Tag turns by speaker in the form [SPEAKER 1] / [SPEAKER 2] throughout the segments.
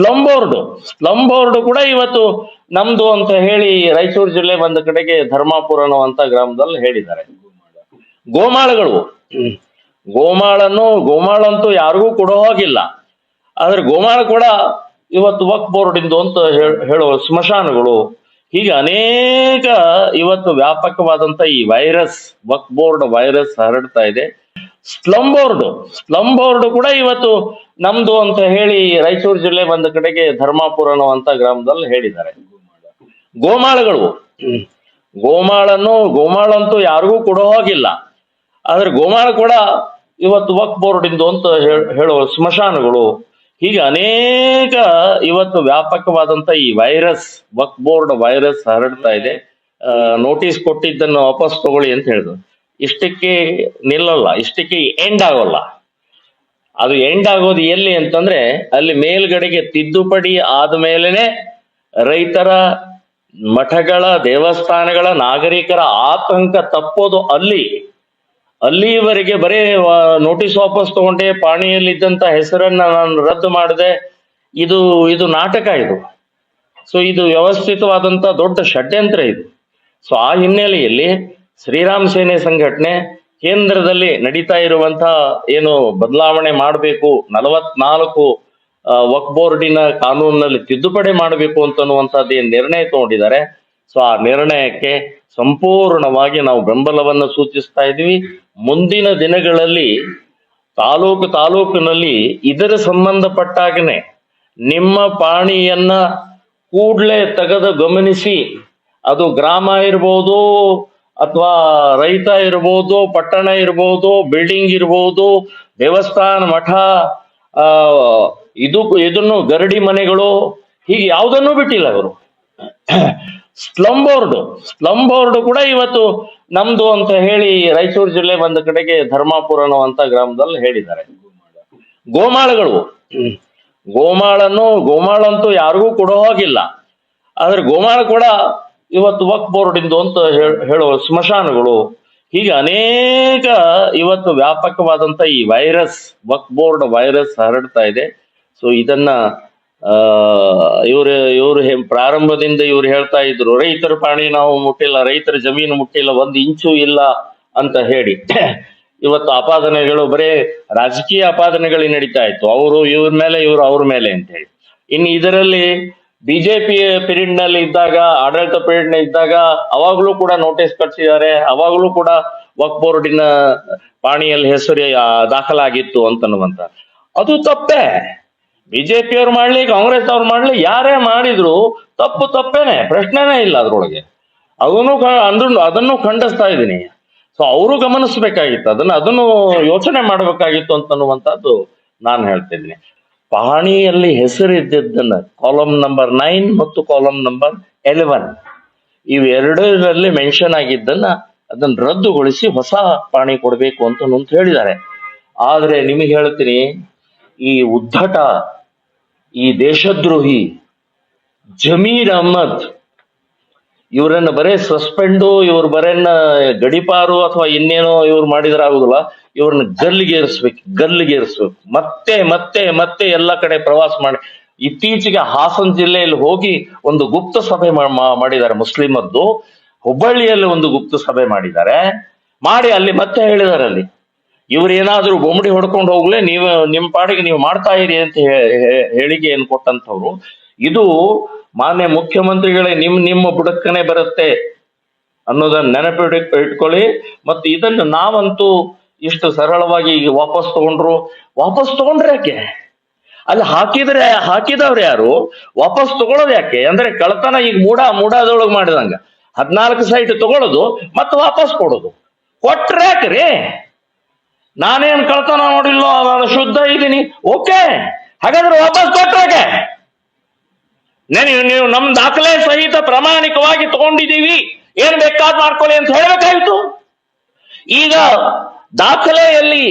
[SPEAKER 1] Board slum board ಕೂಡ ಇವತ್ತು ನಮ್ದು ಅಂತ ಹೇಳಿ ರಾಯಚೂರು ಜಿಲ್ಲೆ ಒಂದು ಕಡೆಗೆ ಧರ್ಮಾಪುರ ಅನ್ನುವಂತ ಗ್ರಾಮದಲ್ಲಿ ಹೇಳಿದ್ದಾರೆ. ಗೋಮಾಳಗಳು. ಗೋಮಾಳನ್ನು ಗೋಮಾಳಂತೂ ಯಾರಿಗೂ ಕೊಡೋ ಹಾಗಿಲ್ಲ. ಆದ್ರೆ ಗೋಮಾಳ ಕೂಡ ಇವತ್ತು ವಕ್ ಬೋರ್ಡ್ ಇಂದು ಅಂತ ಹೇಳ್- ಹೇಳುವ ಸ್ಮಶಾನಗಳು. ಹೀಗೆ ಅನೇಕ ಇವತ್ತು ವ್ಯಾಪಕವಾದಂತ ಈ ವೈರಸ್ ವಕ್ ಬೋರ್ಡ್ ವೈರಸ್ ಹರಡ್ತಾ ಇದೆ. ಸ್ಲಂ ಬೋರ್ಡ್ ಸ್ಲಂ ಬೋರ್ಡ್ ಕೂಡ ಇವತ್ತು ನಮ್ದು ಅಂತ ಹೇಳಿ ರಾಯಚೂರು ಜಿಲ್ಲೆ ಬಂದ ಕಡೆಗೆ ಧರ್ಮಾಪುರ ಅನ್ನುವಂತ ಗ್ರಾಮದಲ್ಲಿ ಹೇಳಿದ್ದಾರೆ. ಗೋಮಾಳಗಳು. ಗೋಮಾಳನ್ನು ಗೋಮಾಳಂತೂ ಯಾರಿಗೂ ಕೊಡೋ ಹಾಗಿಲ್ಲ. ಆದ್ರೆ ಗೋಮಾಳ ಕೂಡ ಇವತ್ತು ವಕ್ ಬೋರ್ಡ್ ಇಂದು ಅಂತ ಹೇಳ್- ಹೇಳುವ ಸ್ಮಶಾನಗಳು. ಹೀಗೆ ಅನೇಕ ಇವತ್ತು ವ್ಯಾಪಕವಾದಂತ ಈ ವೈರಸ್ ವಕ್ ಬೋರ್ಡ್ ವೈರಸ್ ಹರಡ್ತಾ ಇದೆ. ನೋಟಿಸ್ ಕೊಟ್ಟಿದ್ದನ್ನು ವಾಪಸ್ ತಗೊಳ್ಳಿ ಅಂತ ಹೇಳಿದ್ರು. ಇಷ್ಟಕ್ಕೆ ನಿಲ್ಲಲ್ಲ, ಇಷ್ಟಕ್ಕೆ ಎಂಡ್ ಆಗೋಲ್ಲ. ಅದು ಎಂಡ್ ಆಗೋದು ಎಲ್ಲಿ ಅಂತಂದ್ರೆ ಅಲ್ಲಿ ಮೇಲ್ಗಡೆಗೆ ತಿದ್ದುಪಡಿ ಆದ್ಮೇಲೆನೆ ರೈತರ ಮಠಗಳ, ದೇವಸ್ಥಾನಗಳ ನಾಗರಿಕರ ಆತಂಕ ತಪ್ಪೋದು ಅಲ್ಲಿ. ಅಲ್ಲಿವರೆಗೆ ಬರೇ ನೋಟಿಸ್ ವಾಪಸ್ ತಗೊಂಡೆ, ಪಾಣಿಯಲ್ಲಿದ್ದಂತ ಹೆಸರನ್ನ ನಾನು ರದ್ದು ಮಾಡಿದೆ. ಇದು ಇದು ನಾಟಕ ಇದು. ಸೊ ಇದು ವ್ಯವಸ್ಥಿತವಾದಂತ ದೊಡ್ಡ ಷಡ್ಯಂತ್ರ ಇದು. ಸೊ ಆ ಹಿನ್ನೆಲೆಯಲ್ಲಿ ಶ್ರೀರಾಮ್ ಸೇನೆ ಸಂಘಟನೆ ಕೇಂದ್ರದಲ್ಲಿ ನಡೀತಾ ಇರುವಂತಹ ಏನು ಬದಲಾವಣೆ ಮಾಡಬೇಕು, ನಲವತ್ನಾಲ್ಕು ವಕ್ ಬೋರ್ಡಿನ ಕಾನೂನಿನಲ್ಲಿ ತಿದ್ದುಪಡಿ ಮಾಡಬೇಕು ಅಂತನ್ನುವಂಥದ್ದು ಏನು ನಿರ್ಣಯ ತಗೊಂಡಿದ್ದಾರೆ. ಸೊ, ಆ ನಿರ್ಣಯಕ್ಕೆ ಸಂಪೂರ್ಣವಾಗಿ ನಾವು ಬೆಂಬಲವನ್ನು ಸೂಚಿಸ್ತಾ ಇದ್ದೀವಿ. ಮುಂದಿನ ದಿನಗಳಲ್ಲಿ ತಾಲೂಕು ತಾಲೂಕಿನಲ್ಲಿ ಇದರ ಸಂಬಂಧಪಟ್ಟಾಗನೆ ನಿಮ್ಮ ಪಾಣಿಯನ್ನ ಕೂಡಲೇ ತೆಗೆದು ಗಮನಿಸಿ, ಅದು ಗ್ರಾಮ ಇರ್ಬೋದು ಅಥವಾ ರೈತ ಇರ್ಬೋದು, ಪಟ್ಟಣ ಇರ್ಬೋದು ಬಿಲ್ಡಿಂಗ್ ಇರ್ಬೋದು, ದೇವಸ್ಥಾನ, ಮಠ ಇದು ಇದನ್ನು ಗರಡಿ ಮನೆಗಳು, ಹೀಗೆ ಯಾವುದನ್ನು ಬಿಟ್ಟಿಲ್ಲ ಅವರು ಸ್ಲಂ ಬೋರ್ಡ್ ಸ್ಲಂ ಬೋರ್ಡ್ ಕೂಡ ಇವತ್ತು ನಮ್ದು ಅಂತ ಹೇಳಿ ರಾಯಚೂರು ಜಿಲ್ಲೆ ಒಂದು ಕಡೆಗೆ ಧರ್ಮಾಪುರ ಅಂತ ಗ್ರಾಮದಲ್ಲಿ ಹೇಳಿದ್ದಾರೆ. ಗೋಮಾಳಗಳು. ಗೋಮಾಳನ್ನು, ಗೋಮಾಳಂತೂ ಯಾರಿಗೂ ಕೊಡೋ ಹಾಗಿಲ್ಲ. ಆದ್ರೆ ಗೋಮಾಳ ಕೂಡ ಇವತ್ತು ವಕ್ ಬೋರ್ಡ್ ಇಂದು ಅಂತ ಹೇಳ್- ಹೇಳುವ ಸ್ಮಶಾನಗಳು, ಹೀಗೆ ಅನೇಕ ಇವತ್ತು ವ್ಯಾಪಕವಾದಂತ ಈ ವೈರಸ್ ವಕ್ ಬೋರ್ಡ್ ವೈರಸ್ ಹರಡ್ತಾ ಇದೆ. ಸೊ ಇದನ್ನ ಇವರು ಇವರು ಪ್ರಾರಂಭದಿಂದ ಇವ್ರು ಹೇಳ್ತಾ ಇದ್ರು, ರೈತರ ಪಾಣಿ ನಾವು ಮುಟ್ಟಿಲ್ಲ, ರೈತರ ಜಮೀನು ಮುಟ್ಟಿಲ್ಲ, ಒಂದು ಇಂಚು ಇಲ್ಲ ಅಂತ ಹೇಳಿ. ಇವತ್ತು ಆಪಾದನೆಗಳು ಬರೇ ರಾಜಕೀಯ ಆಪಾದನೆಗಳು ನಡೀತಾ ಇತ್ತು. ಅವರು ಇವ್ರ ಮೇಲೆ, ಇವರು ಅವ್ರ ಮೇಲೆ ಅಂತ ಹೇಳಿ. ಇನ್ನು ಇದರಲ್ಲಿ ಬಿಜೆಪಿ ಪೀರಿಯಡ್ನಲ್ಲಿ ಇದ್ದಾಗ, ಆಡಳಿತ ಪೀರಿಯಡ್ನ ಇದ್ದಾಗ ಅವಾಗ್ಲೂ ಕೂಡ ನೋಟಿಸ್ ಕಟ್ಸಿದ್ದಾರೆ. ಅವಾಗ್ಲೂ ಕೂಡ ವಕ್ ಬೋರ್ಡಿನ ಪಾಣಿಯಲ್ಲಿ ಹೆಸರು ದಾಖಲಾಗಿತ್ತು ಅಂತನ್ನುವಂತ. ಅದು ತಪ್ಪೇ. ಬಿಜೆಪಿ ಅವ್ರು ಮಾಡ್ಲಿ, ಕಾಂಗ್ರೆಸ್ ಅವ್ರು ಮಾಡ್ಲಿ, ಯಾರೇ ಮಾಡಿದ್ರು ತಪ್ಪು ತಪ್ಪೇನೆ. ಪ್ರಶ್ನೆನೇ ಇಲ್ಲ ಅದ್ರೊಳಗೆ. ಅದನ್ನು ಅದನ್ನು ಖಂಡಿಸ್ತಾ ಇದ್ದೀನಿ. ಸೊ ಅವರು ಗಮನಿಸ್ಬೇಕಾಗಿತ್ತು. ಅದನ್ನ, ಅದನ್ನು ಯೋಚನೆ ಮಾಡಬೇಕಾಗಿತ್ತು ಅಂತನ್ನುವಂಥದ್ದು ನಾನು ಹೇಳ್ತಿದ್ದೀನಿ. ಪಹಣಿಯಲ್ಲಿ ಹೆಸರಿದ್ದದ್ದನ್ನು ಕಾಲಮ್ ನಂಬರ್ ನೈನ್ ಮತ್ತು ಕಾಲಮ್ ನಂಬರ್ ಎಲೆವೆನ್ ಇವೆರಡರಲ್ಲಿ ಮೆನ್ಷನ್ ಆಗಿದ್ದನ್ನ ಅದನ್ನು ರದ್ದುಗೊಳಿಸಿ ಹೊಸ ಪಾಣಿ ಕೊಡಬೇಕು ಅಂತ ನಂತ ಹೇಳಿದ್ದಾರೆ. ಆದರೆ ನಿಮಗೆ ಹೇಳ್ತೀನಿ, ಈ ಉದ್ದಟ ಈ ದೇಶದ್ರೋಹಿ, ಜಮೀರ್ ಅಹ್ಮದ್, ಇವರನ್ನು ಬರೇ ಸಸ್ಪೆಂಡು ಇವ್ರ ಬರೇನ ಗಡಿಪಾರು ಅಥವಾ ಇನ್ನೇನೋ ಇವ್ರು ಮಾಡಿದ್ರೆ ಆಗುದಿಲ್ಲ. ಇವ್ರನ್ನ ಗಲ್ಲಿಗೆ ಗಲ್ಲಿಗೇರಿಸ್ಬೇಕು ಗಲ್ಲಿಗೆ ಏರಿಸ್ಬೇಕು. ಮತ್ತೆ ಮತ್ತೆ ಮತ್ತೆ ಎಲ್ಲ ಕಡೆ ಪ್ರವಾಸ ಮಾಡಿ. ಇತ್ತೀಚೆಗೆ ಹಾಸನ ಜಿಲ್ಲೆಯಲ್ಲಿ ಹೋಗಿ ಒಂದು ಗುಪ್ತ ಸಭೆ ಮಾಡಿದ್ದಾರೆ ಮುಸ್ಲಿಮದ್ದು ಹುಬ್ಬಳ್ಳಿಯಲ್ಲಿ ಒಂದು ಗುಪ್ತ ಸಭೆ ಮಾಡಿದ್ದಾರೆ. ಮಾಡಿ ಅಲ್ಲಿ ಮತ್ತೆ ಹೇಳಿದ್ದಾರೆ ಅಲ್ಲಿ. ಇವ್ರೇನಾದ್ರೂ ಬೊಂಬಡಿ ಹೊಡ್ಕೊಂಡು ಹೋಗ್ಲೆ ನೀವು ನಿಮ್ಮ ಪಾಡಿಗೆ ನೀವು ಮಾಡ್ತಾ ಇರಿ ಅಂತ ಹೇಳಿಕೆಯನ್ನು ಕೊಟ್ಟಂತವ್ರು ಇದು ಮಾನ್ಯ ಮುಖ್ಯಮಂತ್ರಿಗಳೇ ನಿಮ್, ನಿಮ್ಮ ಬುಡಕ್ಕನೆ ಬರುತ್ತೆ ಅನ್ನೋದನ್ನ ನೆನಪಿಡಿ, ಇಟ್ಕೊಳ್ಳಿ. ಮತ್ತೆ ಇದನ್ನು ನಾವಂತೂ ಇಷ್ಟು ಸರಳವಾಗಿ ಈಗ ವಾಪಸ್ ತಗೊಂಡ್ರು. ವಾಪಸ್ ತಗೊಂಡ್ರೆ ಯಾಕೆ? ಅಲ್ಲಿ ಹಾಕಿದ್ರೆ ಹಾಕಿದವ್ರು ಯಾರು? ವಾಪಸ್ ತಗೊಳ್ಳೋದು ಯಾಕೆ? ಅಂದ್ರೆ ಕಳ್ತನ ಈಗ ಮೂಡ, ಮೂಡಾದೊಳಗೆ ಮಾಡಿದಂಗ. ಹದಿನಾಲ್ಕು ಸೈಟ್ ತಗೊಳ್ಳೋದು ಮತ್ತೆ ವಾಪಸ್ ಕೊಡೋದು. ಕೊಟ್ರೆ ಯಾಕ್ರಿ ನಾನೇನ್ ಕಳ್ತನ ನೋಡಿಲ್ಲೋ ನಾನು ಶುದ್ಧ ಇದ್ದೀನಿ. ಓಕೆ. ಹಾಗಾದ್ರೆ ವಾಪಸ್ ಕೊಟ್ರಾಗೆ ನೀವು ನೀವು ನಮ್ ದಾಖಲೆ ಸಹಿತ ಪ್ರಾಮಾಣಿಕವಾಗಿ ತಗೊಂಡಿದೀವಿ ಏನ್ ಬೇಕಾದ್ ಮಾಡ್ಕೊಳ್ಳಿ ಅಂತ ಹೇಳ್ಬೇಕಾಯ್ತು. ಈಗ ದಾಖಲೆಯಲ್ಲಿ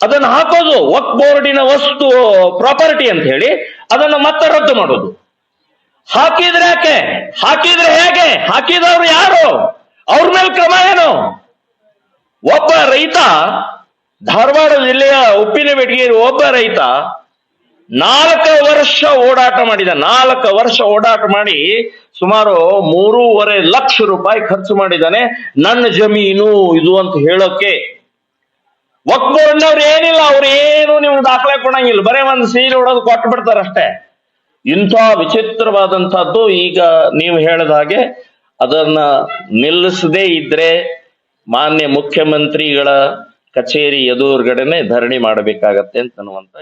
[SPEAKER 1] ಅದನ್ನು ಹಾಕೋದು ವಕ್ ಬೋರ್ಡಿನ ವಸ್ತು, ಪ್ರಾಪರ್ಟಿ ಅಂತ ಹೇಳಿ ಅದನ್ನು ಮತ್ತೆ ರದ್ದು ಮಾಡೋದು. ಹಾಕಿದ್ರೆ ಯಾಕೆ? ಹಾಕಿದ್ರೆ ಹೇಗೆ? ಹಾಕಿದವ್ರು ಯಾರು? ಅವ್ರ ಮೇಲೆ ಕ್ರಮ ಏನು? ಒಬ್ಬ ರೈತ, ಧಾರವಾಡ ಜಿಲ್ಲೆಯ ಉಪ್ಪಿನ ಬೆಟಗೇರಿ ಒಬ್ಬ ರೈತ ನಾಲ್ಕು ವರ್ಷ ಓಡಾಟ ಮಾಡಿದ, ನಾಲ್ಕು ವರ್ಷ ಓಡಾಟ ಮಾಡಿ ಸುಮಾರು ಮೂರೂವರೆ ಲಕ್ಷ ರೂಪಾಯಿ ಖರ್ಚು ಮಾಡಿದ್ದಾನೆ. ನನ್ನ ಜಮೀನು ಇದು ಅಂತ ಹೇಳೋಕೆ ಬೋರ್ಡ್ನವ್ರು ಏನಿಲ್ಲ, ಅವ್ರು ಏನು ನಿಮ್ಗೆ ದಾಖಲೆ ಕೊಡಂಗಿಲ್ಲ. ಬರೇ ಒಂದು ಸೀರೆ ಹೊಡೋದು ಕೊಟ್ಟು ಬಿಡ್ತಾರಷ್ಟೇ ಇಂಥ ವಿಚಿತ್ರವಾದಂತಹದ್ದು ಈಗ ನೀವು ಹೇಳಿದ ಹಾಗೆ ಅದನ್ನ ನಿಲ್ಲಿಸದೇ ಇದ್ರೆ ಮಾನ್ಯ ಮುಖ್ಯಮಂತ್ರಿಗಳ ಕಚೇರಿ ಎದುರುಗಡೆನೆ ಧರಣಿ ಮಾಡಬೇಕಾಗತ್ತೆ ಅಂತ ಅನ್ನುವಂತ